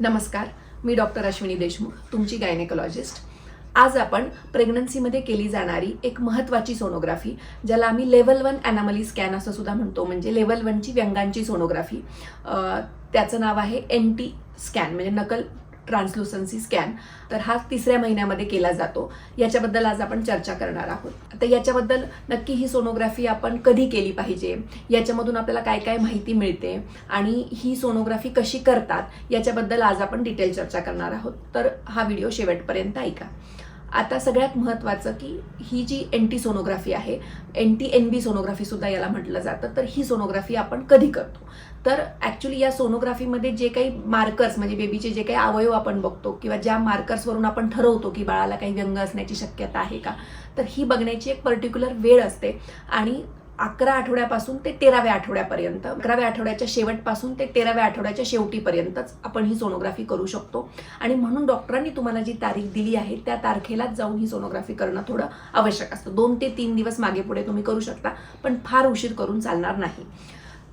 नमस्कार मी डॉक्टर अश्विनी देशमुख तुमची गायनेकोलॉजिस्ट आज आपण प्रेग्नन्सीमध्ये केली जाणारी एक महत्त्वाची सोनोग्राफी ज्याला आम्ही लेवल वन ॲनामली स्कॅन असं सुद्धा म्हणतो म्हणजे लेवल वनची व्यंगांची सोनोग्राफी त्याचं नाव आहे एन टी स्कॅन म्हणजे नकल ट्रान्सलुसन्सी स्कॅन तर हा तिसऱ्या महिन्यामध्ये केला जातो. याच्याबद्दल आज आपण चर्चा करणार आहोत. आता याच्याबद्दल नक्की ही सोनोग्राफी आपण कधी केली पाहिजे? याच्यामधून आपल्याला काय काय माहिती मिळते? आणि ही सोनोग्राफी कशी करतात? याच्याबद्दल आज आपण डिटेल चर्चा करणार आहोत. तर हा व्हिडिओ शेवटपर्यंत ऐका. आता सगळ्यात महत्त्वाचं की ही जी एन टी सोनोग्राफी आहे एन टी एन बी सोनोग्राफीसुद्धा याला म्हटलं जातं तर ही सोनोग्राफी आपण कधी करतो? तर ॲक्च्युली या सोनोग्राफीमध्ये जे काही मार्कर्स म्हणजे बेबीचे जे काही अवयव आपण बघतो किंवा ज्या मार्कर्सवरून आपण ठरवतो की बाळाला काही व्यंग असण्याची शक्यता आहे का तर ही बघण्याची एक पर्टिक्युलर वेळ असते. आणि अकरा आठवड्यापासून ते तेराव्या आठवड्यापर्यंत अकराव्या आठवड्याच्या शेवटपासून ते तेराव्या आठवड्याच्या शेवटीपर्यंतच आपण ही सोनोग्राफी करू शकतो. आणि म्हणून डॉक्टरांनी तुम्हाला जी तारीख दिली आहे त्या तारखेलाच जाऊन ही सोनोग्राफी करणं थोडं आवश्यक असतं. दोन ते तीन दिवस मागे पुढे तुम्ही करू शकता पण फार उशीर करून चालणार नाही.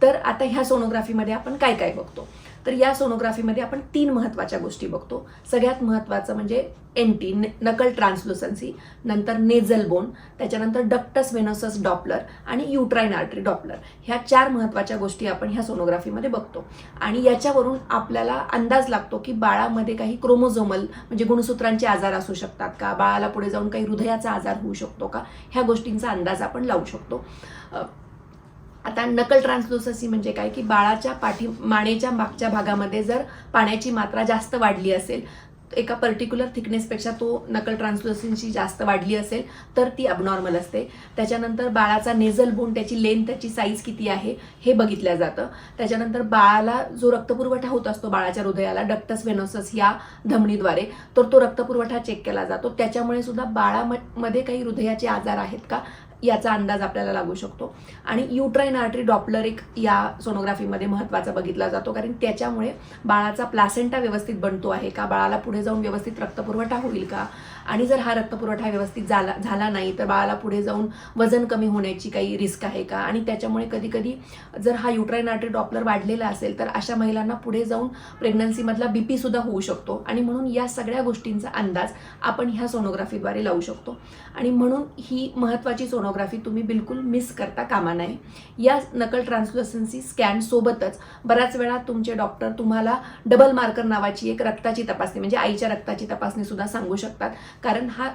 तर आता ह्या सोनोग्राफीमध्ये आपण काय काय बघतो? तर या सोनोग्राफीमध्ये आपण तीन महत्त्वाच्या गोष्टी बघतो. सगळ्यात महत्त्वाचं म्हणजे एन टी नकल ट्रान्सलुसन्सी नंतर नेझल बोन त्याच्यानंतर डक्टस वेनोसस डॉपलर आणि युट्राईन आर्टरी डॉपलर ह्या चार महत्त्वाच्या गोष्टी आपण ह्या सोनोग्राफीमध्ये बघतो. आणि याच्यावरून आपल्याला अंदाज लागतो की बाळामध्ये काही क्रोमोझोमल म्हणजे गुणसूत्रांचे आजार असू शकतात का? बाळाला पुढे जाऊन काही हृदयाचा आजार होऊ शकतो का? ह्या गोष्टींचा अंदाज आपण लावू शकतो. आता नकल ट्रान्सलुसन्सी म्हणजे काय? की बाळाच्या पाठी मानेच्या मागच्या भागामध्ये जर पाण्याची मात्रा जास्त वाढली असेल एका पर्टिक्युलर थिकनेसपेक्षा तो नकल ट्रान्सलुसन्सी जास्त वाढली असेल तर ती अबनॉर्मल असते. त्याच्यानंतर बाळाचा नेझल बोन त्याची लेंथ त्याची साईज किती आहे हे बघितलं जातं. त्याच्यानंतर बाळाला जो रक्तपुरवठा होत असतो बाळाच्या हृदयाला डक्टस वेनोसस या धमनीद्वारे तर तो रक्तपुरवठा चेक केला जातो. त्याच्यामुळे सुद्धा बाळामध्ये काही हृदयाचे आजार आहेत का? याचा अंदाज आपल्याला लागू शकतो. आणि युट्राईन आर्टरी डॉपलर एक या सोनोग्राफीमध्ये महत्त्वाचा बघितला जातो. कारण त्याच्यामुळे बाळाचा प्लासेंटा व्यवस्थित बनतो आहे का? बाळाला पुढे जाऊन व्यवस्थित रक्तपुरवठा होईल का? आणि जर हा रक्तपुरवठा व्यवस्थित झाला झाला नाही तर बाळाला पुढे जाऊन वजन कमी होण्याची काही रिस्क आहे का? आणि त्याच्यामुळे कधीकधी जर हा युट्राईन आर्टरी डॉपलर वाढलेला असेल तर अशा महिलांना पुढे जाऊन प्रेग्नन्सीमधला बी पी सुद्धा होऊ शकतो. आणि म्हणून या सगळ्या गोष्टींचा अंदाज आपण ह्या सोनोग्राफीद्वारे लावू शकतो. आणि म्हणून ही महत्त्वाची सोनोग्राफी तुम्ही बिलकुल मिस करता कामा नाही या नकल ट्रान्सलसन्सी स्कॅन सोबतच बऱ्याच वेळा तुमचे डॉक्टर तुम्हाला डबल मार्कर नावाची एक रक्ताची तपासणी म्हणजे आईच्या रक्ताची तपासणी सुद्धा सांगू शकतात. कारण हा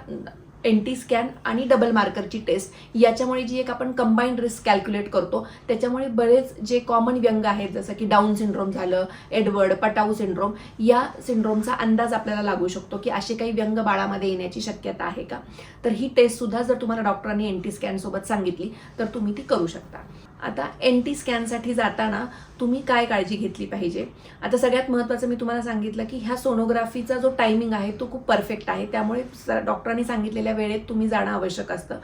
एन टी स्कॅन आणि डबल मार्करची टेस्ट. याच्यामुळे जी एक आपण कंबाईंड रिस्क कॅल्क्युलेट करतो त्याच्यामुळे बरेच जे कॉमन व्यंग आहेत जसं की डाऊन सिंड्रोम झालं एडवर्ड पटाऊ सिंड्रोम या सिंड्रोमचा अंदाज आपल्याला लागू शकतो की असे काही व्यंग बाळामध्ये येण्याची शक्यता आहे का? तर ही टेस्टसुद्धा जर तुम्हाला डॉक्टरांनी एन टी स्कॅनसोबत सांगितली तर तुम्ही ती करू शकता. आता एन टी स्कॅनसाठी जाताना तुम्ही काय काळजी घेतली पाहिजे? आता सगळ्यात महत्त्वाचं मी तुम्हाला सांगितलं की ह्या सोनोग्राफीचा जो टायमिंग आहे तो खूप परफेक्ट आहे. त्यामुळे डॉक्टरांनी सांगितलेल्या वेळेत तुम्ही जाणं आवश्यक असतं.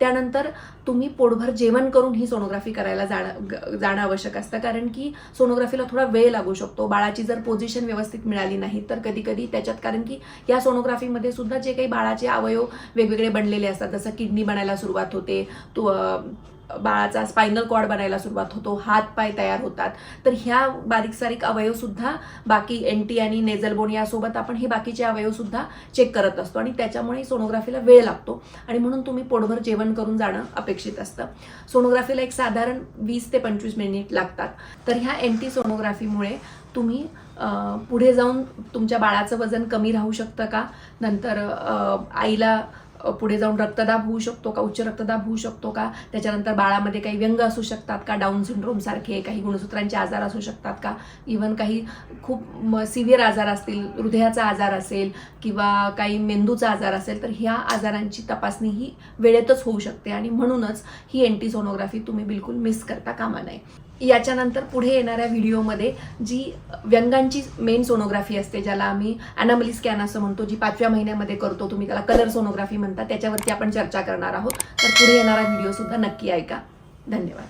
त्यानंतर तुम्ही पोटभर जेवण करून ही सोनोग्राफी करायला जाणं ग- जाणं आवश्यक असतं. कारण की सोनोग्राफीला थोडा वेळ लागू शकतो. बाळाची जर पोझिशन व्यवस्थित मिळाली नाही तर कधी कधी त्याच्यात कारण की या सोनोग्राफीमध्ये सुद्धा जे काही बाळाचे अवयव वेगवेगळे बनलेले असतात. जसं किडनी बनायला सुरुवात होते तो बाळाचा स्पायनल कॉर्ड बनायला सुरुवात होतो हात पाय तयार होतात. तर ह्या बारीक सारीक अवयवसुद्धा बाकी एन टी आणि नेझलबोन यासोबत आपण हे बाकीचे अवयवसुद्धा चेक करत असतो आणि त्याच्यामुळे सोनोग्राफीला वेळ लागतो आणि म्हणून तुम्ही पोटभर जेवण करून जाणं अपेक्षित असतं. सोनोग्राफीला एक साधारण वीस ते पंचवीस मिनिट लागतात. तर ह्या एन टी सोनोग्राफीमुळे तुम्ही पुढे जाऊन तुमच्या बाळाचं वजन कमी राहू शकतं का? नंतर आईला पुढे जाऊन रक्तदाब होऊ शकतो का? उच्च रक्तदाब होऊ शकतो का? त्याच्यानंतर बाळामध्ये काही व्यंग असू शकतात का? डाऊन सिंड्रोम सारखे काही गुणसूत्रांचे आजार असू शकतात का? इवन काही खूप सिव्हिअर आजार असतील हृदयाचा आजार असेल किंवा काही मेंदूचा आजार असेल तर ह्या आजारांची तपासणी ही वेळेतच होऊ शकते आणि म्हणूनच ही एंटीसोनोग्राफी तुम्ही बिलकुल मिस करता कामा नये. याच्यानंतर पुढे येणाऱ्या व्हिडिओमध्ये जी व्यंगांची मेन सोनोग्राफी असते ज्याला आम्ही अनामली स्कॅन असं म्हणतो जी पाचव्या महिन्यामध्ये करतो तुम्ही त्याला कलर सोनोग्राफी म्हणता त्याच्यावरती आपण चर्चा करणार आहोत. तर पुढे येणारा व्हिडिओ सुद्धा नक्की ऐका. धन्यवाद.